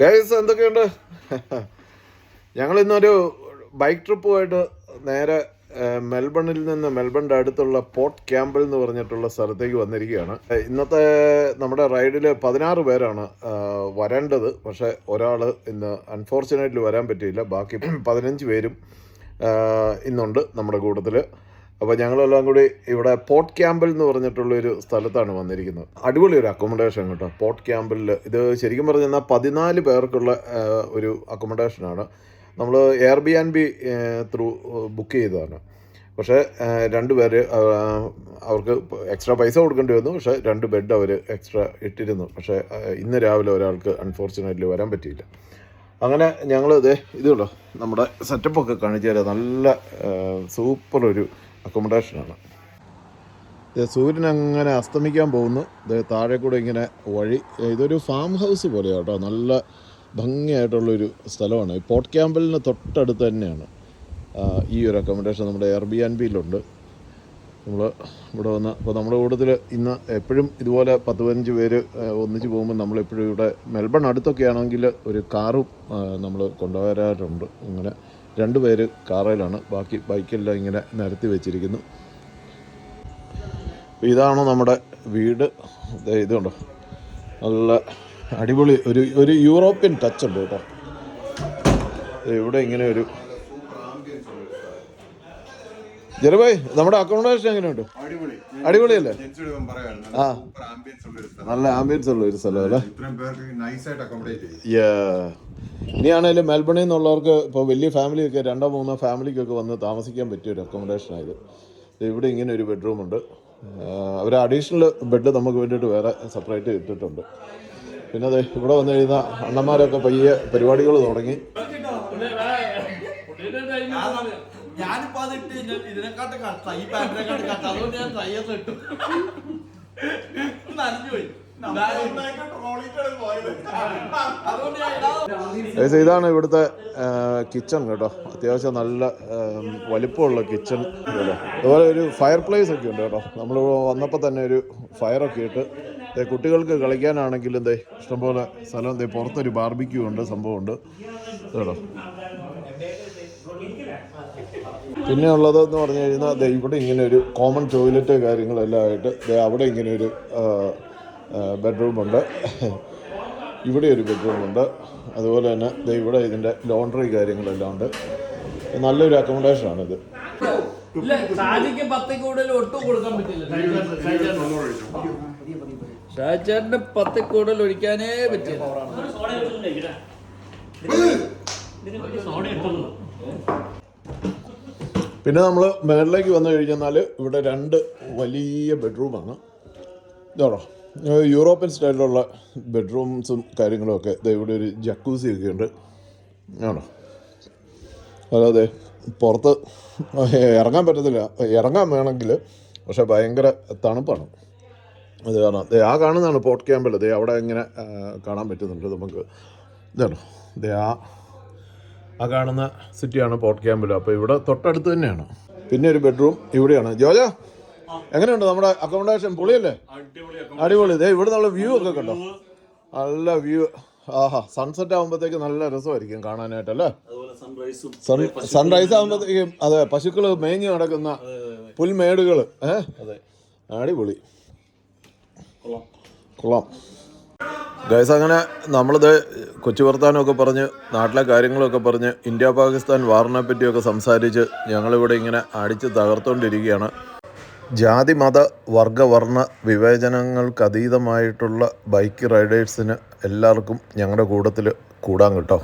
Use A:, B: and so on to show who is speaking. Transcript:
A: Guys എന്തൊക്കെയുണ്ട്? ഞങ്ങൾ ഇന്നൊരു ബൈക്ക് ട്രിപ്പുമായിട്ട് നേരെ മെൽബണിൽ നിന്ന് മെൽബണിന്റെ അടുത്തുള്ള പോർട്ട് ക്യാമ്പിൾ എന്ന് പറഞ്ഞിട്ടുള്ള സ്ഥലത്തേക്ക് വന്നിരിക്കുകയാണ്. ഇന്നത്തെ നമ്മുടെ റൈഡിൽ പതിനാറ് പേരാണ് വരേണ്ടത്. പക്ഷേ ഒരാൾ ഇന്ന് അൺഫോർച്ചുനേറ്റ്ലി വരാൻ പറ്റിയില്ല. ബാക്കി പതിനഞ്ച് പേരും ഇന്നുണ്ട് നമ്മുടെ കൂട്ടത്തിൽ അപ്പോൾ ഞങ്ങളെല്ലാം കൂടി ഇവിടെ പോർട്ട് ക്യാമ്പിൽ എന്ന് പറഞ്ഞിട്ടുള്ളൊരു സ്ഥലത്താണ് വന്നിരിക്കുന്നത്. അടിപൊളി ഒരു അക്കോമഡേഷൻ കേട്ടോ. പോർട്ട് ക്യാമ്പിൽ ഇത് ശരിക്കും പറഞ്ഞു കഴിഞ്ഞാൽ പതിനാല് പേർക്കുള്ള ഒരു അക്കോമഡേഷനാണ് നമ്മൾ air B and B through book ചെയ്തതാണ്. പക്ഷേ രണ്ട് പേര് അവർക്ക് എക്സ്ട്രാ പൈസ കൊടുക്കേണ്ടി വന്നു. പക്ഷേ രണ്ട് ബെഡ് അവർ എക്സ്ട്രാ ഇട്ടിരുന്നു. പക്ഷേ ഇന്ന് രാവിലെ ഒരാൾക്ക് അൺഫോർച്ചുനേറ്റ്ലി വരാൻ പറ്റിയില്ല. അങ്ങനെ ഞങ്ങൾ ഇതേ ഇതുണ്ടോ നമ്മുടെ സെറ്റപ്പൊക്കെ കാണിച്ചു തരാം. നല്ല സൂപ്പർ ഒരു അക്കോമഡേഷനാണ്. സൂര്യൻ അങ്ങനെ അസ്തമിക്കാൻ പോകുന്നു. താഴെ കൂടെ ഇങ്ങനെ വഴി ഇതൊരു ഫാം ഹൗസ് പോലെയാണ് കേട്ടോ. നല്ല ഭംഗിയായിട്ടുള്ളൊരു സ്ഥലമാണ്. ഈ പോർട്ട് ക്യാമ്പലിന് തൊട്ടടുത്ത് തന്നെയാണ്. ഈ ഒരു അക്കോമഡേഷൻ നമ്മുടെ എയർ ബി ആൻഡ് ബിയിലുണ്ട് നമ്മൾ ഇവിടെ വന്ന് അപ്പോൾ നമ്മുടെ കൂട്ടത്തിൽ ഇന്ന് എപ്പോഴും ഇതുപോലെ പത്ത് പതിനഞ്ച് പേര് ഒന്നിച്ച് പോകുമ്പോൾ നമ്മളെപ്പോഴും ഇവിടെ മെൽബൺ അടുത്തൊക്കെ ആണെങ്കിൽ ഒരു കാറും നമ്മൾ കൊണ്ടുവരാറുണ്ട്. ഇങ്ങനെ രണ്ട് പേര് കാറിലാണ് ബാക്കി ബൈക്കെല്ലാം ഇങ്ങനെ നിരത്തി വെച്ചിരിക്കുന്നു. ഇതാണ് നമ്മുടെ വീട്. ഇതുണ്ടോ. നല്ല അടിപൊളി ഒരു ഒരു യൂറോപ്യൻ ടച്ച് ഉണ്ട് കേട്ടോ. ഇവിടെ ഇങ്ങനെ ഒരു ജെറുബായ് നമ്മുടെ അക്കോമഡേഷൻ എങ്ങനെയുണ്ട്?
B: അടിപൊളി.
A: അടിപൊളിയല്ലേ? ആ. നല്ല ആംബിയൻസ് ഉള്ള ഒരു സ്ഥലം അല്ലേ. ഇനിയാണേലും മെൽബണിൽ നിന്നുള്ളവർക്ക് ഇപ്പോൾ വലിയ ഫാമിലിയൊക്കെ രണ്ടോ മൂന്നോ ഫാമിലിക്കൊക്കെ വന്ന് താമസിക്കാൻ പറ്റിയ ഒരു അക്കോമഡേഷൻ ആയത്. ഇവിടെ ഇങ്ങനെ ഒരു ബെഡ്റൂം ഉണ്ട്. അവർ അഡീഷണൽ ബെഡ് നമുക്ക് വേണ്ടിയിട്ട് വേറെ സെപ്പറേറ്റ് ഇട്ടിട്ടുണ്ട്. പിന്നെ അതെ ഇവിടെ വന്നു കഴിഞ്ഞാൽ അണ്ണന്മാരൊക്കെ പയ്യെ പരിപാടികൾ തുടങ്ങി.
C: ഞാനിപ്പോ അത് ഇട്ട് കഴിഞ്ഞാൽ ഇതിനെക്കാട്ടും കഷ്ട. ഈ പാറ്റിനെക്കാട്ടും കട്ട അതുകൊണ്ട് ഞാൻ ട്രൈ ചെയ്ത് ഇട്ടു. നനഞ്ഞു പോയി.
A: ഇതാണ് ഇവിടുത്തെ കിച്ചൺ കേട്ടോ. അത്യാവശ്യം നല്ല വലിപ്പമുള്ള കിച്ചൺ കേട്ടോ അതുപോലെ ഒരു ഫയർ പ്ലേസ് ഒക്കെ ഉണ്ട് കേട്ടോ. നമ്മൾ വന്നപ്പോൾ തന്നെ ഒരു ഫയറൊക്കെ ഇട്ട് ദേ കുട്ടികൾക്ക് കളിക്കാനാണെങ്കിലും ദേ ഇഷ്ടംപോലെ സ്ഥലം ദേ പുറത്തൊരു ബാർബിക്യൂ ഉണ്ട് സംഭവമുണ്ട്. കേട്ടോ പിന്നെ ഉള്ളതെന്ന് പറഞ്ഞു കഴിഞ്ഞാൽ ദേ ഇവിടെ ഇങ്ങനെ ഒരു കോമൺ ടോയ്ലറ്റ് കാര്യങ്ങളെല്ലാം ആയിട്ട് ദേ അവിടെ ഇങ്ങനെ ഒരു ബെഡ്റൂമുണ്ട് ഇവിടെ ഒരു ബെഡ്റൂമുണ്ട് അതുപോലെ തന്നെ ദേ ഇവിടെ ഇതിന്റെ ലോണ്ടറി കാര്യങ്ങളെല്ലാം ഉണ്ട്. നല്ലൊരു അക്കോമഡേഷനാണിത്
C: ഇല്ല ഷാജിക്ക് പത്തിൽ കൂടുതൽ ഒട്ടും കൊടുക്കാൻ പറ്റില്ല. ഷാജാറിന്റെ പത്തിൽ കൂടുതൽ ഒഴിക്കാനേ പറ്റില്ല.
A: പിന്നെ നമ്മൾ മേളിലേക്ക് വന്നു കഴിഞ്ഞാൽ ഇവിടെ രണ്ട് വലിയ ബെഡ്റൂമാണ്. ഇതാണോ? യൂറോപ്യൻ സ്റ്റൈലിലുള്ള ബെഡ്റൂംസും കാര്യങ്ങളുമൊക്കെ ഇവിടെ ഒരു ജക്കൂസി ഒക്കെ ഉണ്ട്. ആണോ? അല്ലാതെ പുറത്ത് ഇറങ്ങാൻ പറ്റത്തില്ല. ഇറങ്ങാൻ വേണമെങ്കിൽ പക്ഷേ ഭയങ്കര തണുപ്പാണ്. അത് കാരണം ദേ ആ കാണുന്നതാണ് പോർട്ട് ക്യാമ്പിൽ ദേ അവിടെ ഇങ്ങനെ കാണാൻ പറ്റുന്നുണ്ട് നമുക്ക്. ഇതാണോ? ദേ ആ ആ കാണുന്ന സിറ്റിയാണ് പോർട്ട് ക്യാമ്പിൽ അപ്പോൾ ഇവിടെ തൊട്ടടുത്ത് തന്നെയാണ്. പിന്നെ ഒരു ബെഡ്റൂം ഇവിടെയാണ്. ജോജ എങ്ങനെയുണ്ട് നമ്മുടെ അക്കോമഡേഷൻ പൊളിയല്ലേ? അടിപൊളി ദേ ഇവിടെ നല്ല വ്യൂ ഒക്കെ കണ്ടോ? നല്ല വ്യൂ ആഹാ സൺസെറ്റ് ആകുമ്പോഴത്തേക്ക് നല്ല രസമായിരിക്കും കാണാനായിട്ടല്ലേ? സൺ സൺറൈസ് ആകുമ്പോഴത്തേക്കും അതെ പശുക്കൾ മേഞ്ഞു നടക്കുന്ന പുൽമേടുകൾ ഏഹ് അടിപൊളി. കൊള്ളാം. ഗൈസ് അങ്ങനെ നമ്മളിത് കൊച്ചു വർത്താനമൊക്കെ പറഞ്ഞ് നാട്ടിലെ കാര്യങ്ങളൊക്കെ പറഞ്ഞ് ഇന്ത്യ പാകിസ്ഥാൻ വാറിനെ പറ്റിയൊക്കെ സംസാരിച്ച് ഞങ്ങളിവിടെ ഇങ്ങനെ അടിച്ച് തകർത്തുകൊണ്ടിരിക്കുകയാണ് ജാതി മത വർഗ വിവേചനങ്ങൾക്കതീതമായിട്ടുള്ള ബൈക്ക് റൈഡേഴ്സിന് എല്ലാവർക്കും ഞങ്ങളുടെ കൂട്ടത്തിൽ കൂടാൻ കേട്ടോ?